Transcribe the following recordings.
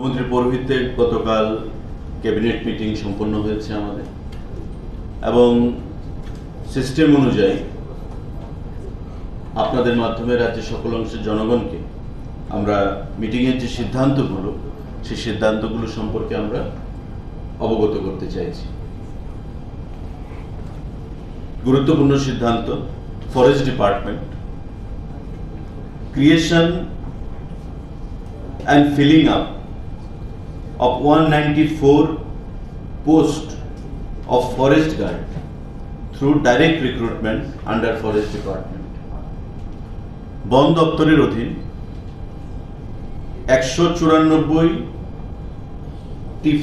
মুখ্যমন্ত্রীর পৌরোহিত্যে গতকাল cabinet meeting সম্পন্ন হয়েছে আমাদের। এবং সিস্টেম অনুযায়ী আপনাদের মাধ্যমে রাজ্যের সকল অংশের জনগণকে আমরা মিটিংয়ের যে সিদ্ধান্তগুলো, সেই সিদ্ধান্তগুলো সম্পর্কে আমরা অবগত করতে চাইছি। গুরুত্বপূর্ণ সিদ্ধান্ত, forest department. Creation and filling up of 194 posts of forest guard through direct recruitment under forest department. বন দপ্তরের অধীন একশো চুরানব্বইটি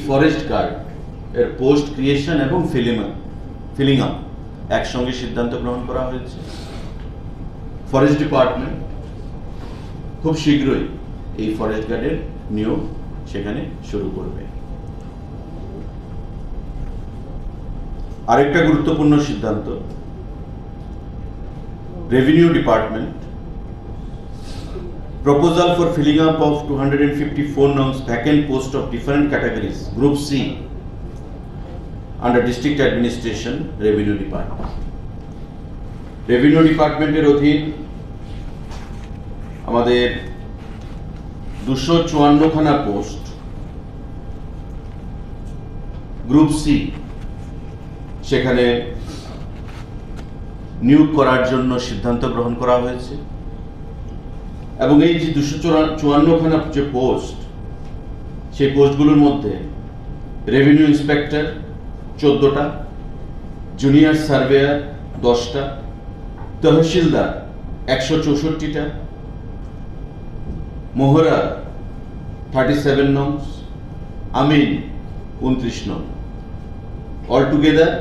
ফরেস্ট গার্ড এর পোস্ট ক্রিয়েশন এবং ফিলিং ফিলিং আপ একসঙ্গে সিদ্ধান্ত গ্রহণ করা হয়েছে। ফরেস্ট ডিপার্টমেন্ট খুব শীঘ্রই এই ফরেস্ট গার্ডের নিয়োগ সেখানে শুরু করবে আরেকটা গুরুত্বপূর্ণ সিদ্ধান্ত revenue department proposal for filling up of 254 norms vacant post of different categories group c under district administration revenue department revenue ডিপার্টমেন্টের অধীন আমাদের দুশো চুয়ান্নখানা পোস্ট। গ্রুপ সি, সেখানে নিয়োগ করার জন্য সিদ্ধান্ত গ্রহণ করা হয়েছে। এবং এই যে দুশো চুয়ান্নখানা যে পোস্ট, সেই পোস্টগুলোর মধ্যে রেভিনিউ ইন্সপেক্টর চোদ্দোটা, জুনিয়র সার্ভেয়ার দশটা, তহসিলদার একশো চৌষট্টিটা মোহরা থার্টি সেভেন নংস আমিন, উনত্রিশ নং। অল টুগেদার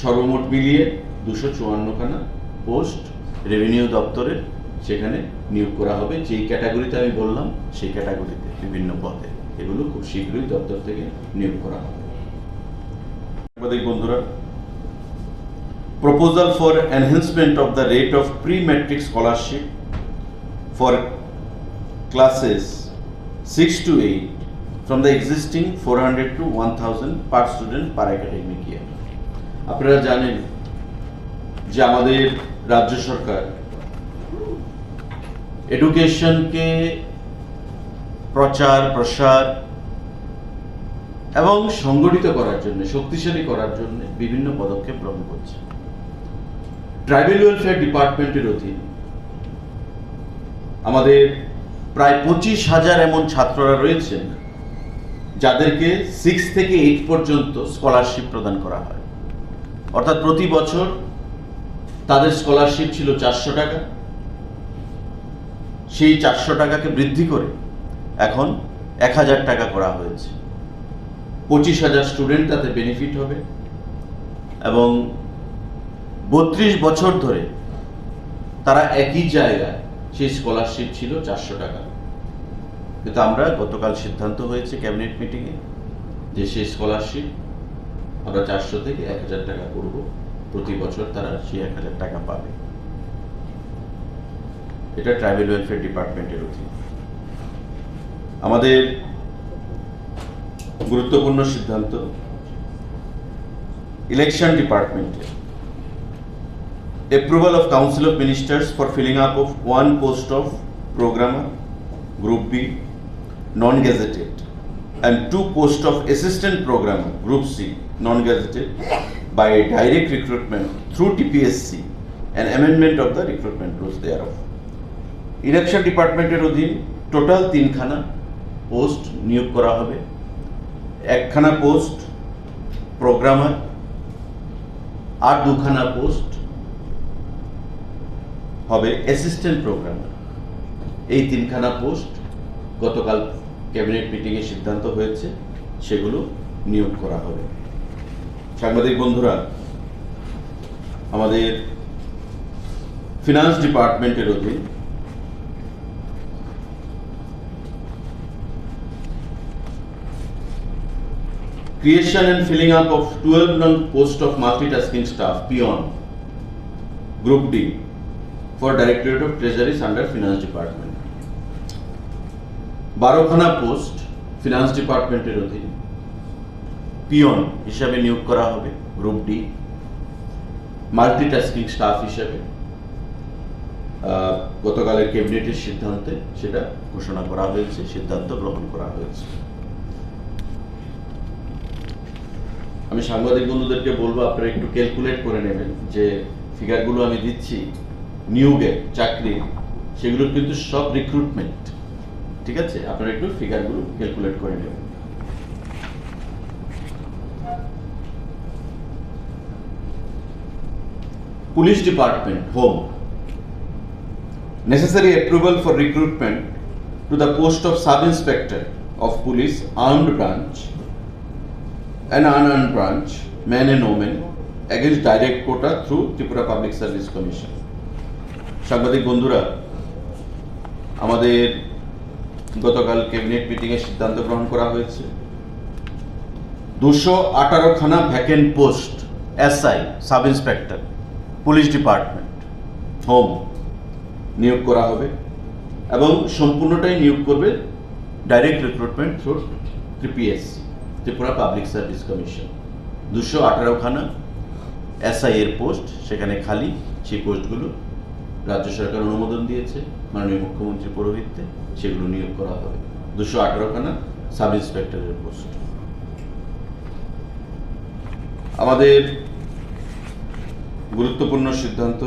সর্বমোট মিলিয়ে দুশো চুয়ান্নখানা পোস্ট রেভিনিউ দপ্তরের সেখানে নিয়োগ করা হবে। যেই ক্যাটাগরিতে আমি বললাম, সেই ক্যাটাগরিতে বিভিন্ন পদে এগুলো খুব শীঘ্রই দপ্তর থেকে নিয়োগ করা হবে। বন্ধুরা proposal for enhancement of the rate of pre matric scholarship for classes 6 to 8 from the existing 400 to 1000 per student per academic year. আপনারা জানেন যে আমাদের রাজ্য সরকার এডুকেশনকে প্রচার, প্রসার এবং সংগঠিত করার জন্য, শক্তিশালী করার জন্য বিভিন্ন পদক্ষেপ গ্রহণ করছে। ট্রাইবেল ওয়েলফেয়ার ডিপার্টমেন্টের অধীন আমাদের প্রায় পঁচিশ হাজার এমন ছাত্ররা রয়েছেন যাদেরকে সিক্স থেকে এইট পর্যন্ত স্কলারশিপ প্রদান করা হয়। অর্থাৎ প্রতি বছর তাদের স্কলারশিপ ছিল চারশো টাকা। সেই চারশো টাকাকে বৃদ্ধি করে এখন এক হাজার টাকা করা হয়েছে। পঁচিশ হাজার স্টুডেন্ট তাতে বেনিফিট হবে এবং বত্রিশ বছর ধরে তারা একই জায়গায় সেই স্কলারশিপ ছিল চারশো টাকা। কিন্তু আমরা গতকাল সিদ্ধান্ত হয়েছে ক্যাবিনেট মিটিংয়ে যে সেই স্কলারশিপ আমরা চারশো থেকে এক হাজার টাকা করব। প্রতি বছর তারা সেই এক হাজার টাকা পাবে। এটা ট্রাইবেল ওয়েলফেয়ার ডিপার্টমেন্টের অধীন। আমাদের গুরুত্বপূর্ণ সিদ্ধান্ত ইলেকশন ডিপার্টমেন্টের approval of council of ministers for filling up of one post of programmer group b non-gazetted and two posts of assistant programmer group c non-gazetted by direct recruitment through tpsc and amendment of the recruitment rules thereof election ডিপার্টমেন্টের অধীন total তিনখানা post নিয়োগ করা হবে একখানা post programmer আর দুখানা post হবে assistant programmer এই তিনখানা পোস্ট গতকাল ক্যাবিনেট মিটিংয়ে সিদ্ধান্ত হয়েছে, সেগুলো নিয়োগ করা হবে। সাংবাদিক বন্ধুরা, আমাদের ফিনান্স ডিপার্টমেন্টের অধীন creation and filling up of 12 non post of multitasking staff beyond group d for directorate of treasuries under finance department. বারোখানা পোস্ট ফিনান্স ডিপার্টমেন্টের অধীনে। পিয়ন হিসাবে নিয়োগ করা হবে গ্রুপ ডি মাল্টিটাস্কিং স্টাফ হিসাবে। গতকালের ক্যাবিনেটের সিদ্ধান্তে সেটা ঘোষণা করা হয়েছে, সিদ্ধান্ত গ্রহণ করা হয়েছে। আমি সাংবাদিক বন্ধুদেরকে বলব, আপনারা একটু ক্যালকুলেট করে নেবেন যে ফিগারগুলো আমি দিচ্ছি নিয়োগের চাকরি সেগুলো কিন্তু সব রিক্রুটমেন্ট ঠিক আছে আপনারা একটু ফিগারগুলো ক্যালকুলেট করে নেবেন police department home necessary approval for recruitment to the post of sub inspector of police armed branch and unarmed branch men and women against direct quota through Tripura Public Service Commission সাংবাদিক বন্ধুরা, আমাদের গতকাল cabinet মিটিংয়ে সিদ্ধান্ত গ্রহণ করা হয়েছে। দুশো আঠারোখানা vacant post, SI, sub inspector, police department, home নিয়োগ করা হবে এবং সম্পূর্ণটাই নিয়োগ করবে direct recruitment through TPSC Tripura public service commission. দুশো আঠারোখানা এসআই এর পোস্ট, সেখানে খালি সেই পোস্টগুলো রাজ্য সরকার অনুমোদন দিয়েছে, মাননীয় মুখ্যমন্ত্রী পৌরোহিত্যে সেগুলো নিয়োগ করা হবে। দুশো আঠারোখানা সাব ইন্সপেক্টরের পোস্ট। আমাদের গুরুত্বপূর্ণ সিদ্ধান্ত,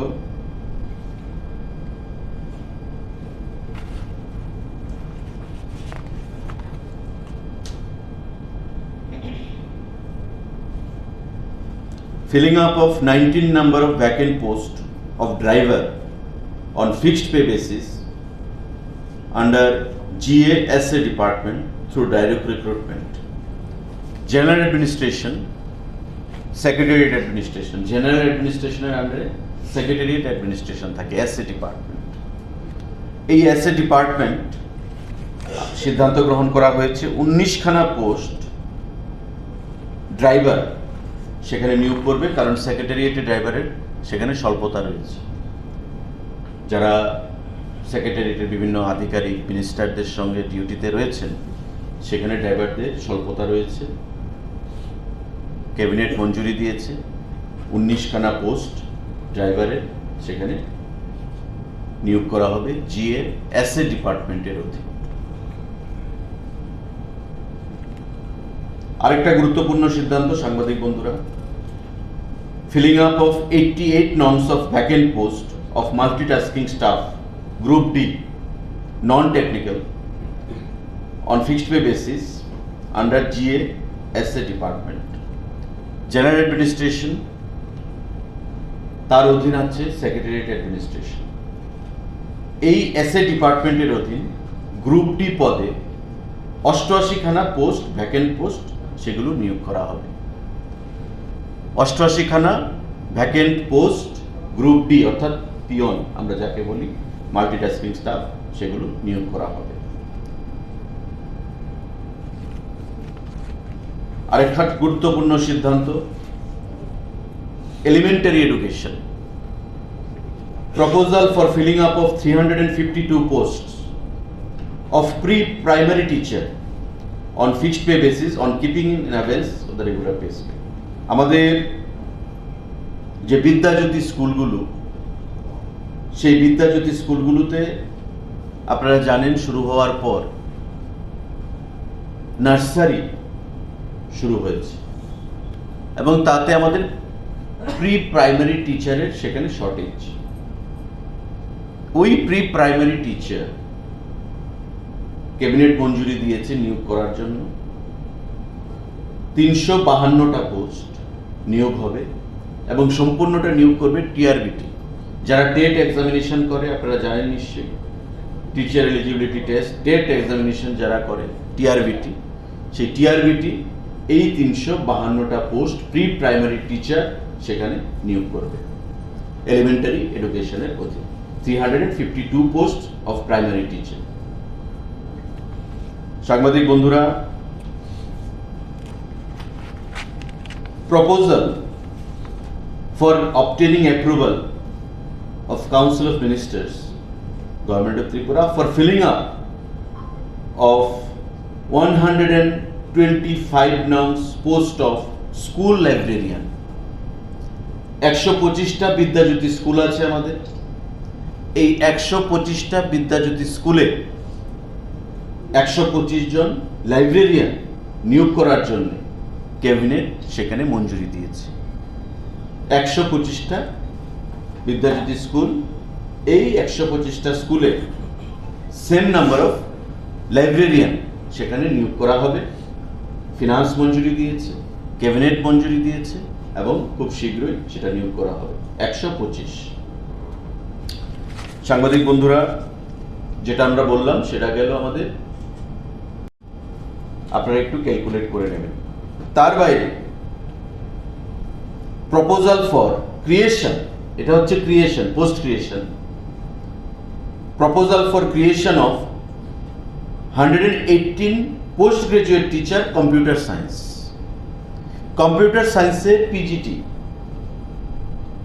filling up of 19 number of vacant post of driver on fixed pay basis under GASA department through direct recruitment. General administration, secretariat administration, general administration আন্ডারে secretariat administration থাকে এসএ ডিপার্টমেন্ট এই SA department সিদ্ধান্ত গ্রহণ করা হয়েছে উনিশখানা post driver সেখানে নিয়োগ করবে কারণ সেক্রেটারিয়েটে ড্রাইভারের সেখানে স্বল্পতা রয়েছে যারা সেক্রেটারিয়েটের বিভিন্ন আধিকারিক মিনিস্টারদের সঙ্গে ডিউটিতে রয়েছেন, সেখানে ড্রাইভারদের স্বল্পতা রয়েছে। ক্যাবিনেট মঞ্জুরি দিয়েছে। উনিশখানা পোস্ট ড্রাইভারের সেখানে নিয়োগ করা হবে জিএ এসএ ডিপার্টমেন্টের অধীনে। আরেকটা গুরুত্বপূর্ণ সিদ্ধান্ত, সাংবাদিক বন্ধুরা filling up of eighty eight norms of vacant post staff group D non technical on fixed pay basis under GA S A department general administration তার অধীন আছে সেক্রেটারিয়েট অ্যাডমিনিস্ট্রেশন এই এস এ ডিপার্টমেন্টের অধীন গ্রুপ ডি পদে অষ্টআশিখানা post vacant post সেগুলো নিয়োগ করা হবে। অষ্টআশিখানা ভ্যাকেন্ট পোস্ট গ্রুপ ডি অর্থাৎ পিয়ন আমরা যাকে বলি মাল্টিটাস্কিং স্টাফ সেগুলো নিয়োগ করা হবে আরেকটা গুরুত্বপূর্ণ সিদ্ধান্ত elementary education proposal for filling up of 352 posts of pre-primary teacher on fixed pay basis on keeping in abeyance of the regular pay scale. আমাদের যে বিদ্যাজ্যোতি স্কুলগুলো সেই বিদ্যাজ্যোতি স্কুলগুলোতে আপনারা জানেন শুরু হওয়ার পর নার্সারি শুরু হয়েছে। এবং তাতে আমাদের প্রি প্রাইমারি টিচারের সেখানে শর্টেজ ওই প্রি প্রাইমারি টিচার ক্যাবিনেট মঞ্জুরি দিয়েছে নিয়োগ করার জন্য। তিনশো বাহান্নটা পোস্ট নিয়োগ হবে এবং সম্পূর্ণটা নিয়োগ করবে টিআরবিটি। যারা টেট এক্সামিনেশন করে, আপনারা জানেন নিশ্চয়ই teacher eligibility test TET examination যারা করে টিআরবিটি সেই টিআরবিটি এই তিনশো বাহান্নটা পোস্ট প্রি প্রাইমারি টিচার সেখানে নিয়োগ করবে। এলিমেন্টারি এডুকেশনের অধীনে। 352 পোস্ট অফ প্রাইমারি টিচার সাংবাদিক বন্ধুরা, proposal for obtaining approval of Council of Ministers, Government of Tripura, for filling up of 125 nos post of school librarian একশো পঁচিশটা বিদ্যাজ্যোতি স্কুল আছে আমাদের। এই একশো পঁচিশটা বিদ্যাজ্যোতি স্কুলে একশো পঁচিশ জন লাইব্রেরিয়ান নিয়োগ করার জন্য ক্যাবিনেট সেখানে মঞ্জুরি দিয়েছে। একশো পঁচিশটা বিদ্যাজ্যোতি স্কুল, এই একশো পঁচিশটা স্কুলে সেম নাম্বার অফ লাইব্রেরিয়ান সেখানে নিয়োগ করা হবে। ফিনান্স মঞ্জুরি দিয়েছে ক্যাবিনেট মঞ্জুরি দিয়েছে এবং খুব শীঘ্রই সেটা নিয়োগ করা হবে, একশো পঁচিশ। সাংবাদিক বন্ধুরা, যেটা আমরা বললাম সেটা গেল আমাদের। আপনারা একটু ক্যালকুলেট করে নেবেন। তার বাইরে প্রপোজাল ফর ক্রিয়েশন এটা হচ্ছে creation post creation proposal for creation of hundred and eighteen post graduate teacher computer science computer সায়েন্সে পিজিটি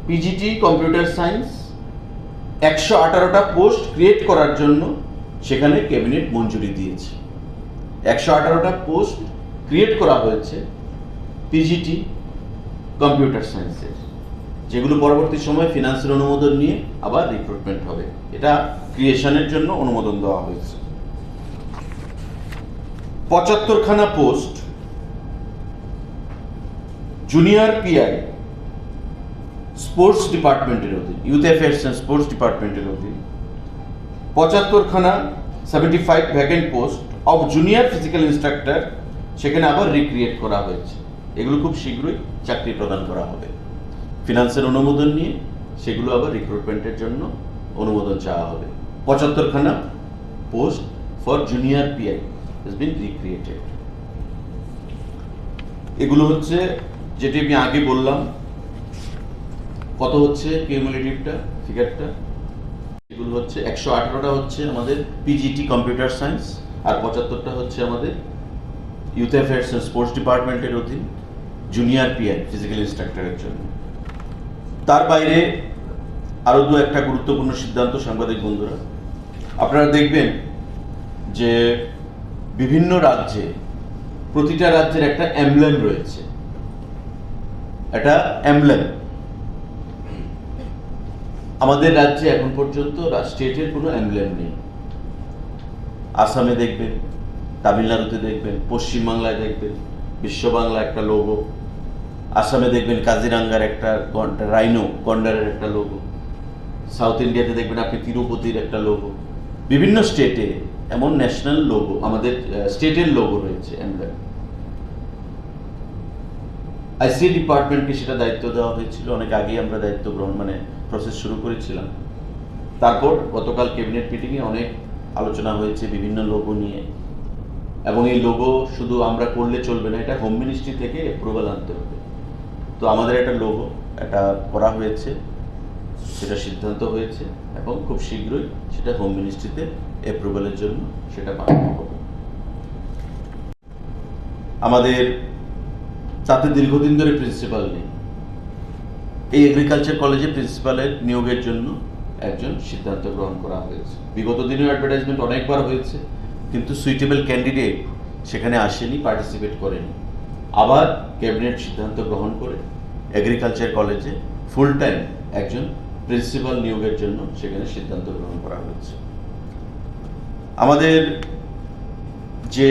পিজিটি কম্পিউটার সায়েন্স একশো আঠারোটা পোস্ট ক্রিয়েট করার জন্য সেখানে ক্যাবিনেট মঞ্জুরি দিয়েছে। একশো আঠারোটা পোস্ট ক্রিয়েট করা হয়েছে পিজিটি কম্পিউটার সায়েন্সের যেগুলো পরবর্তী সময় ফিনান্সের অনুমোদন নিয়ে আবার রিক্রুটমেন্ট হবে। এটা ক্রিয়েশনের জন্য অনুমোদন দেওয়া হয়েছে। পঁচাত্তরখানা পোস্ট জুনিয়র পিআই স্পোর্টস ডিপার্টমেন্টের অধীন ইউথ অ্যাফেয়ার্স অ্যান্ড স্পোর্টস ডিপার্টমেন্টের অধীন, পঁচাত্তরখানা seventy five vacant post of junior physical instructor সেখানে আবার রিক্রিয়েট করা হয়েছে। এগুলো খুব শীঘ্রই চাকরি প্রদান করা হবে। ফিনান্সের অনুমোদন নিয়ে সেগুলো আবার রিক্রুটমেন্টের জন্য অনুমোদন চাওয়া হবে। পঁচাত্তরখানা post for junior PI has been recreated এগুলো হচ্ছে যেটি আমি আগে বললাম। কত হচ্ছে কিউমুলেটিভটা ফিগারটা এগুলো হচ্ছে একশো আঠারোটা হচ্ছে আমাদের পিজিটি কম্পিউটার সায়েন্স আর পঁচাত্তরটা হচ্ছে আমাদের ইউথ অ্যাফেয়ার্স স্পোর্টস ডিপার্টমেন্টের অধীন জুনিয়র পিআই ফিজিক্যাল ইনস্ট্রাক্টরের জন্য। তার বাইরে আরও দু একটা গুরুত্বপূর্ণ সিদ্ধান্ত সাংবাদিক বন্ধুরা। আপনারা দেখবেন যে বিভিন্ন রাজ্যে, প্রতিটা রাজ্যের একটা অ্যামব্লেম রয়েছে। একটা অ্যামব্লেম আমাদের রাজ্যে এখন পর্যন্ত স্টেটের কোনো অ্যাম্বলেম নেই। আসামে দেখবেন, তামিলনাড়ুতে দেখবেন, পশ্চিমবাংলায় দেখবেন, বিশ্ববাংলা একটা লোগো আসামে দেখবেন কাজিরাঙ্গার একটা রাইনো, গন্ডারের একটা লোগো সাউথ ইন্ডিয়াতে দেখবেন আপনি তিরুপতির একটা লোগো বিভিন্ন স্টেটে এমন ন্যাশনাল লোগো আমাদের স্টেটের লোগো রয়েছে আইসি ডিপার্টমেন্টকে সেটা দায়িত্ব দেওয়া হয়েছিল। অনেক আগেই আমরা দায়িত্ব গ্রহণ মানে প্রসেস শুরু করেছিলাম। তারপর গতকাল ক্যাবিনেট মিটিংয়ে অনেক আলোচনা হয়েছে বিভিন্ন লোগো নিয়ে। এবং এই লোগো শুধু আমরা করলে চলবে না, এটা হোম মিনিস্ট্রি থেকে অ্যাপ্রুভাল আনতে হবে। তো আমাদের একটা লোগো এটা করা হয়েছে, সেটা সিদ্ধান্ত হয়েছে এবং খুব শীঘ্রই সেটা হোম মিনিস্ট্রিতে অ্যাপ্রুভালের জন্য সেটা পাঠানো হবে। আমাদের তাতে দীর্ঘদিন ধরে প্রিন্সিপাল নেই। এই এগ্রিকালচার কলেজে প্রিন্সিপালের নিয়োগের জন্য একজন সিদ্ধান্ত গ্রহণ করা হয়েছে। বিগত দিনেও অ্যাডভার্টাইজমেন্ট অনেকবার হয়েছে, কিন্তু সুইটেবল ক্যান্ডিডেট সেখানে আসেনি পার্টিসিপেট করেনি। আবার ক্যাবিনেট সিদ্ধান্ত গ্রহণ করে এগ্রিকালচার কলেজে ফুল টাইম একজন প্রিন্সিপাল নিয়োগের জন্য সেখানে সিদ্ধান্ত গ্রহণ করা হয়েছে। আমাদের যে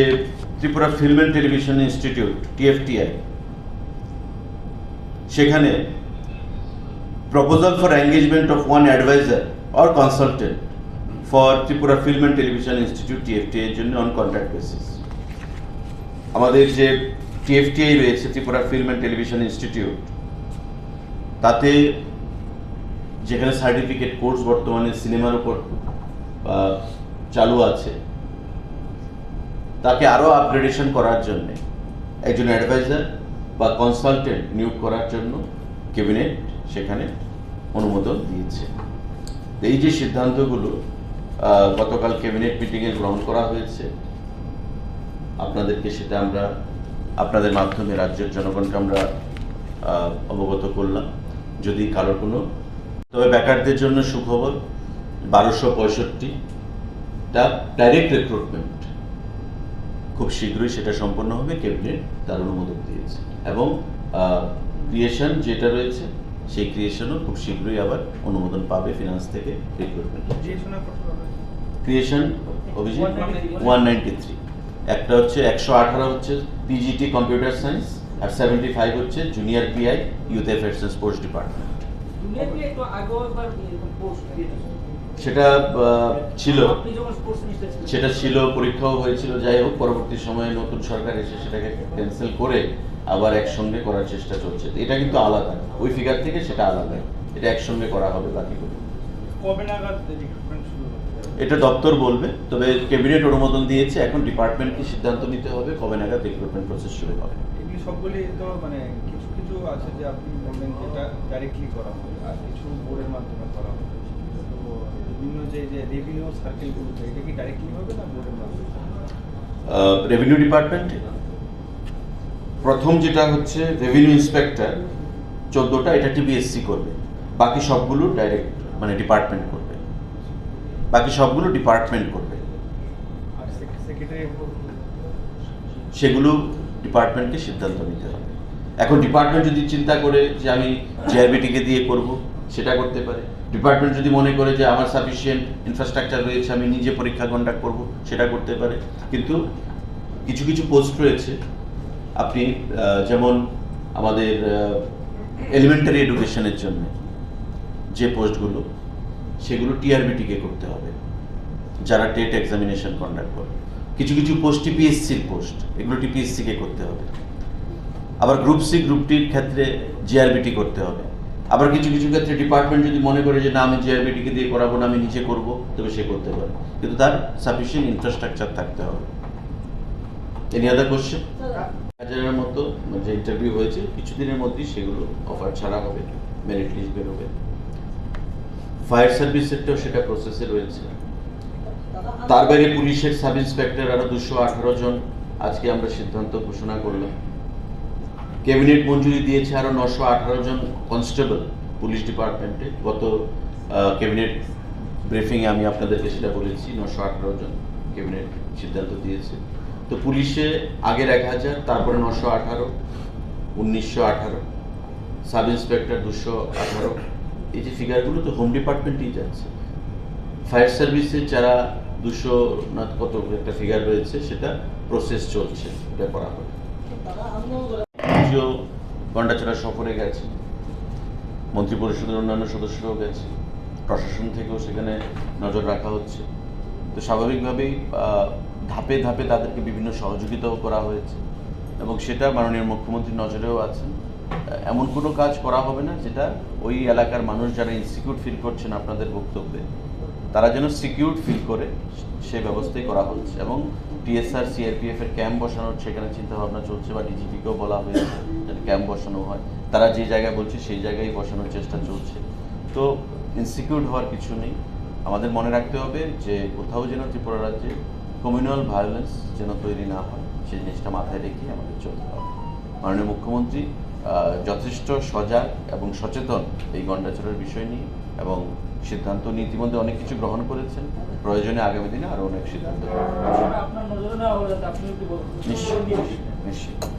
Tripura film and television institute TFTI সেখানে proposal for engagement of one advisor or consultant for Tripura film and television institute TFTI এর জন্য অন কন্ট্রাক্ট বেসিস আমাদের যে টিএফটিআই রয়েছে, Tripura film and television institute তাতে যেখানে সার্টিফিকেট কোর্স বর্তমানে সিনেমার উপর চালু আছে, তাকে আরও আপগ্রেডেশন করার জন্যে একজন অ্যাডভাইজার বা কনসালটেন্ট নিয়োগ করার জন্য ক্যাবিনেট সেখানে অনুমোদন দিয়েছে। এই যে সিদ্ধান্তগুলো গতকাল ক্যাবিনেট মিটিংয়ে গ্রহণ করা হয়েছে, আপনাদেরকে সেটা আমরা আপনাদের মাধ্যমে রাজ্যের জনগণকে আমরা অবগত করলাম। যদি কারোর কোনো তবে বেকারদের জন্য সুখবর বারোশো পঁয়ষট্টিটা ডাইরেক্ট রিক্রুটমেন্ট খুব শীঘ্রই সেটা সম্পন্ন হবে ক্যাবিনেট তার অনুমোদন দিয়েছে। এবং ক্রিয়েশন যেটা রয়েছে সেই ক্রিয়েশনও খুব শীঘ্রই আবার অনুমোদন পাবে ফিনান্স থেকে রিক্রুটমেন্ট ক্রিয়েশন অভিযোগ ওয়ান নাইনটি থ্রি একটা হচ্ছে একশো আঠারো হচ্ছে পিজিটি কম্পিউটার সায়েন্স আর সেভেন্টি ফাইভ হচ্ছে junior PI youth affairs and sports department সেটা ছিল। আপনি যখন স্পোর্টস মিনিস্টার ছিলেন সেটা ছিল পরীক্ষাও হয়েছিল যাই হোক পরবর্তী সময়ে নতুন সরকার এসে সেটাকে ক্যান্সেল করে আবার একসঙ্গে করার চেষ্টা চলছে। এটা কিন্তু আলাদা। ওই ফিগার থেকে সেটা আলাদা। এটা একসঙ্গে করা হবে বাকিগুলো। কবে নাগাদ এটা দপ্তর বলবে তবে ক্যাবিনেট অনুমোদন দিয়েছে এখন ডিপার্টমেন্টকে সিদ্ধান্ত নিতে হবে কবে নাগাদ রিক্রুটমেন্ট প্রসেস শুরু হবে। এগুলি সবগুলি তো মানে কিছু কিছু আছে যে আপনি বললেন যেটা ডাইরেক্টলি করা হবে আর কিছু বোর্ডের মাধ্যমে করা হবে। তো বিভিন্ন যে যে রেভিনিউ সার্কেলগুলো এটা কি ডাইরেক্টলি হবে না বোর্ডের মাধ্যমে? রেভিনিউ ডিপার্টমেন্টে প্রথম যেটা হচ্ছে রেভিনিউ ইন্সপেক্টর চোদ্দোটা এটা টিবিএসসি করবে। বাকি সবগুলো ডাইরেক্ট মানে ডিপার্টমেন্ট করবে। বাকি সবগুলো ডিপার্টমেন্ট করবে। সেগুলো ডিপার্টমেন্টকে সিদ্ধান্ত নিতে হবে। এখন ডিপার্টমেন্ট যদি চিন্তা করে যে আমি জিআরবিটিকে দিয়ে করব সেটা করতে পারে। ডিপার্টমেন্ট যদি মনে করে যে আমার সাফিসিয়েন্ট ইনফ্রাস্ট্রাকচার রয়েছে আমি নিজে পরীক্ষা কন্ডাক্ট করব সেটা করতে পারে। কিন্তু কিছু কিছু পোস্ট রয়েছে। আপনি যেমন আমাদের এলিমেন্টারি এডুকেশনের জন্য যে পোস্টগুলো সেগুলো টিআরবিটিকে করতে হবে, যারা টেট এক্সামিনেশন কন্ডাক্ট করে। কিছু কিছু পোস্ট টিপিএসসির পোস্ট এগুলো টিপিএসসিকে করতে হবে। আবার গ্রুপ সি গ্রুপ টির ক্ষেত্রে জিআরবিটি করতে হবে। আবার কিছু কিছু ক্ষেত্রে ডিপার্টমেন্ট যদি মনে করে যে, না, আমি জিআরবিটিকে দিয়ে করাবো না, আমি নিজে করব, তবে সে করতে পারে। কিন্তু তার সাফিসিয়েন্ট ইনফ্রাস্ট্রাকচার থাকতে হবে। এনি আদার কোশ্চেন হাজারের মতো যে ইন্টারভিউ হয়েছে, কিছুদিনের মধ্যেই সেগুলো অফার ছাড়া হবে মেরিট লিস্ট বেরোবে। ফায়ার সার্ভিসেরটাও সেটা প্রসেসে রয়েছে। তার বাইরে পুলিশের সাব ইন্সপেক্টর আরও দুশো আঠারো জন আজকে আমরা সিদ্ধান্ত ঘোষণা করলাম। ক্যাবিনেট মঞ্জুরি দিয়েছে আরও নশো আঠারো জন কনস্টেবল পুলিশ ডিপার্টমেন্টে গত ক্যাবিনেট ব্রিফিংয়ে আমি আপনাদেরকে সেটা বলেছি, নশো আঠারো জন ক্যাবিনেট সিদ্ধান্ত দিয়েছে। তো পুলিশে আগের এক হাজার, তারপরে নশো আঠারো, উনিশশো আঠারো সাব ইন্সপেক্টর দুশো আঠারো। এই যে ফিগারগুলো তো হোম ডিপার্টমেন্টেই যাচ্ছে। ফায়ার সার্ভিসের যারা দুশো না কত একটা ফিগার রয়েছে, সেটা প্রসেস চলছে, এটা করা হবে। নিজেও গন্ডাছড়া সফরে গেছে মন্ত্রী পরিষদের অন্যান্য সদস্যরাও গেছে, প্রশাসন থেকেও সেখানে নজর রাখা হচ্ছে। তো স্বাভাবিকভাবেই ধাপে ধাপে তাদেরকে বিভিন্ন সহযোগিতাও করা হয়েছে। এবং সেটা মাননীয় মুখ্যমন্ত্রীর নজরেও আছে। এমন কোনো কাজ করা হবে না যেটা ওই এলাকার মানুষ যারা ইনসিকিউর ফিল করছেন আপনাদের বক্তব্যে, তারা যেন সিকিউর ফিল করে সে ব্যবস্থাই করা হচ্ছে। এবং টিএসআর সিআরপিএফ এর ক্যাম্প বসানোর সেখানে চিন্তা ভাবনা চলছে বা ডিজিপিকেও বলা হয়েছে যাতে ক্যাম্প বসানো হয়। তারা যে জায়গায় বলছে সেই জায়গায় বসানোর চেষ্টা চলছে। তো ইনসিকিউর হওয়ার কিছু নেই। আমাদের মনে রাখতে হবে যে কোথাও যেন ত্রিপুরা রাজ্যে কমিউনাল ভায়োলেন্স যেন তৈরি না হয়, সেই জিনিসটা মাথায় রেখে আমাদের চলতে হবে। মাননীয় মুখ্যমন্ত্রী যথেষ্ট সজাগ এবং সচেতন এই গন্ডাচরের বিষয় নিয়ে এবং সিদ্ধান্ত নিয়ে ইতিমধ্যে অনেক কিছু গ্রহণ করেছেন। প্রয়োজনে আগামী দিনে আরও অনেক সিদ্ধান্ত নিশ্চয়ই নিশ্চয়ই।